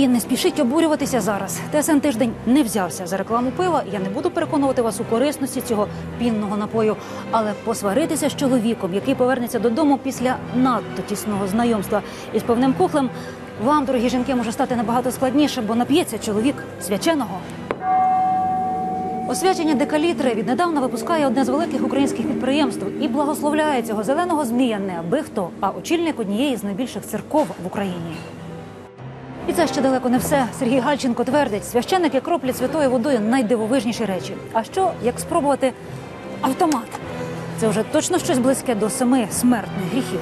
І не спішіть обурюватися зараз. ТСН тиждень не взявся за рекламу пива. Я не буду переконувати вас у корисності цього пінного напою, але посваритися з чоловіком, який повернеться додому після надто тісного знайомства із певним кухлем, вам, дорогі жінки, може стати набагато складніше, бо нап'ється чоловік свяченого. Освячення декалітри віднедавна випускає одне з великих українських підприємств і благословляє цього зеленого змія не аби хто, а очільник однієї з найбільших церков в Україні. І це ще далеко не все. Сергій Гальченко твердить, священники кроплять святою водою найдивовижніші речі. А що як спробувати автомат? Це вже точно щось близьке до семи смертних гріхів.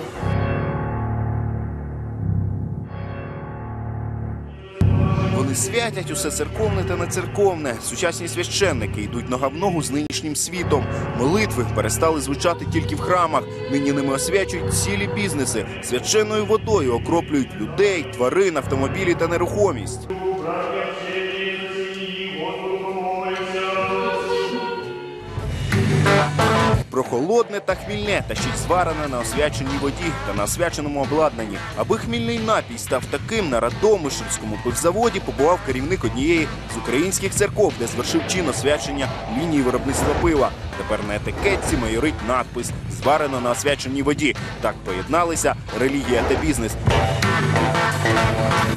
Вони святять усе церковне та нецерковне. Сучасні священники йдуть нога в ногу з нинішнім світом. Молитви перестали звучати тільки в храмах. Нині ними освячують цілі бізнеси. Священною водою окроплюють людей, тварин, автомобілі та нерухомість. Прохолодне та хмільне, та ще й зварене на освяченій воді та на освяченому обладнанні. Аби хмільний напій став таким на Радомишльському пивзаводі побував керівник однієї з українських церков, де звершив чин освячення лінії виробництва пива. Тепер на етикетці майорить надпис Зварено на освяченій воді. Так поєдналися релігія та бізнес.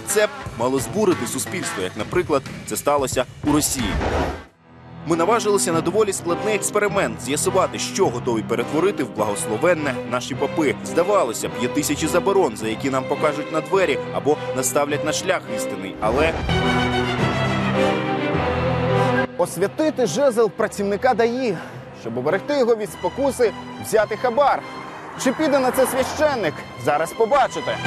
Це мало збурити суспільство, як, наприклад, це сталося у Росії. Ми наважилися на доволі складний експеримент з'ясувати, що готові перетворити в благословенне наші попи. Здавалося б, тисячі заборон, за які нам покажуть на двері або наставлять на шлях істинний. Але освятити жезл працівника ДАІ, щоб оберегти його від спокуси, взяти хабар. Чи піде на це священник? Зараз побачите.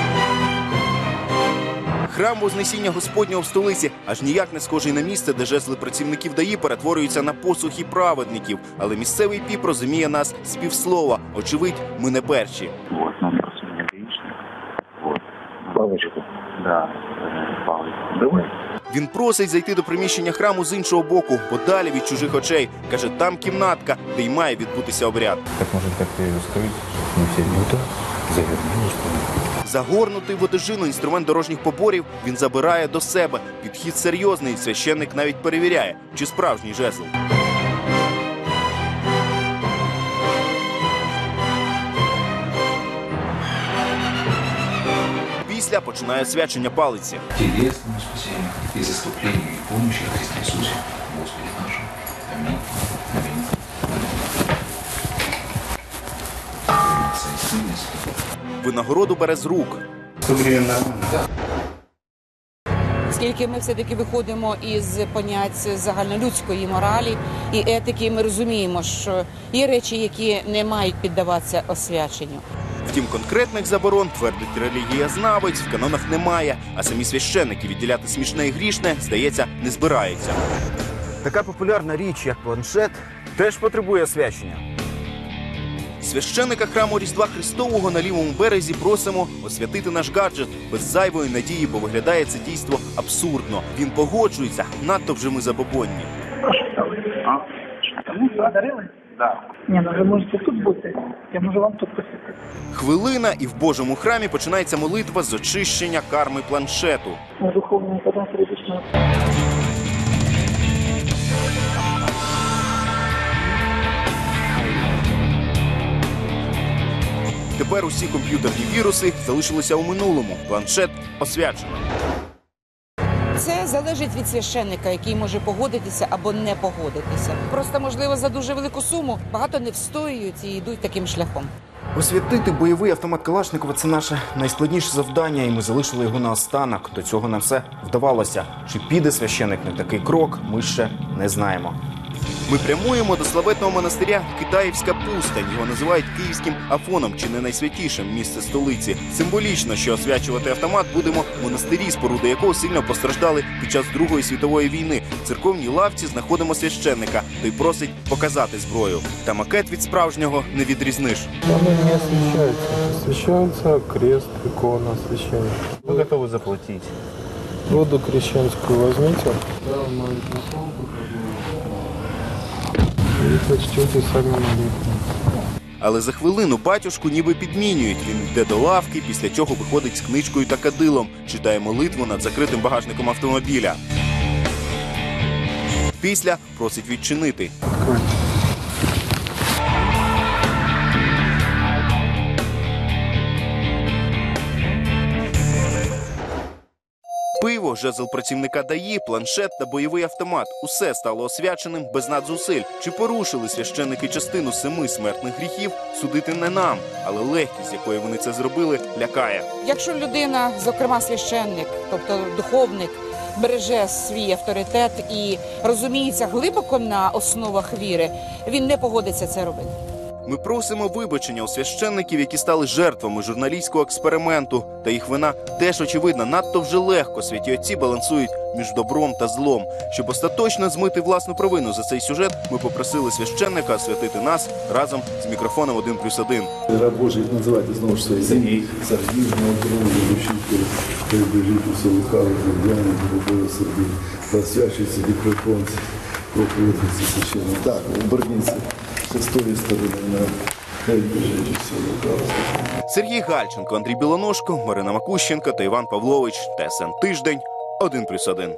Храм Вознесіння Господнього в столиці аж ніяк не схожий на місце, де жезли працівників ДАІ перетворюються на посухи праведників. Але місцевий піп розуміє нас з півслова. Очевидь, ми не перші. Вот, номер у меня гаишник. Вот. Палочку? Да, э, палочку. Давай. Він просить зайти до приміщення храму з іншого боку, подалі від чужих очей. Каже, там кімнатка, де й має відбутися обряд. Так может как-то ее устроить, чтобы не все люди завернули, что ли? Загорнутий в одежину інструмент дорожніх поборів він забирає до себе. Підхід серйозний. Священник навіть перевіряє, чи справжній жезл. Після починає свячення палиці. телесному спасению и заступлению и помощи о Христе Иисусе, Господе нашем. Аминь. Винагороду бере з рук. Оскільки ми все-таки виходимо із понять загальнолюдської моралі і етики, ми розуміємо, що є речі, які не мають піддаватися освяченню. Втім, конкретних заборон, твердить релігієзнавець, в канонах немає, а самі священники відділяти смішне і грішне, здається, не збираються. Така популярна річ, як планшет, теж потребує освячення. Священника храму Різдва Христового на лівому березі просимо освятити наш гаджет без зайвої надії, бо виглядає це дійство абсурдно. Він погоджується, надто вже ми забобонні. Ні, ну ви можете тут бути. Я можу вам тут посвятити. Хвилина, і в Божому храмі починається молитва з очищення карми планшету. На духовному подам. Тепер усі комп'ютерні віруси залишилися у минулому. Планшет освячено. Це залежить від священника, який може погодитися або не погодитися. Просто можливо за дуже велику суму багато не встоюють і йдуть таким шляхом. Освятити бойовий автомат Калашникова це наше найскладніше завдання, і ми залишили його на останок. До цього нам все вдавалося. Чи піде священик на такий крок, ми ще не знаємо. Ми прямуємо до славетного монастиря Китаївська пустань. Його називають київським афоном, чи не найсвятішим місце столиці. Символічно, що освячувати автомат будемо в монастирі, споруди якого сильно постраждали під час Другої світової війни. В церковній лавці знаходимо священника, той просить показати зброю. Та макет від справжнього не відрізниш. Оно не освещается. Освещается крест, икона освящения. Мы готовы заплатить. Воду крещенскую возьмите. Але за хвилину батюшку ніби підмінюють. Він йде до лавки, після чого виходить з книжкою та кадилом, читає молитву над закритим багажником автомобіля. Після просить відчинити. Пиво, жезл працівника ДАІ, планшет та бойовий автомат усе стало освяченим без надзусиль. Чи порушили священники частину семи смертних гріхів? Судити не нам, але легкість, з якою вони це зробили, лякає. Якщо людина, зокрема священник, тобто духовник, береже свій авторитет і розуміється глибоко на основах віри, він не погодиться це робити. Ми просимо вибачення у священників, які стали жертвами журналістського експерименту. Та їх вина теж очевидна. Надто вже легко святі отці балансують між добром та злом. Щоб остаточно змити власну провину за цей сюжет, ми попросили священника освятити нас разом з мікрофоном 1 плюс 1. Раб Божий називайте знову ж своє ім'я. Сергій, здоров'я, душі, прибіжіть усе лукаве, земляне, Бога собі, просвячуй собі приконці, проповідниці священно. Так, оберніться з тої. Сергій Гальченко, Андрій Білоножко, Марина Макущенко та Іван Павлович. ТСН Тиждень Один плюс 1.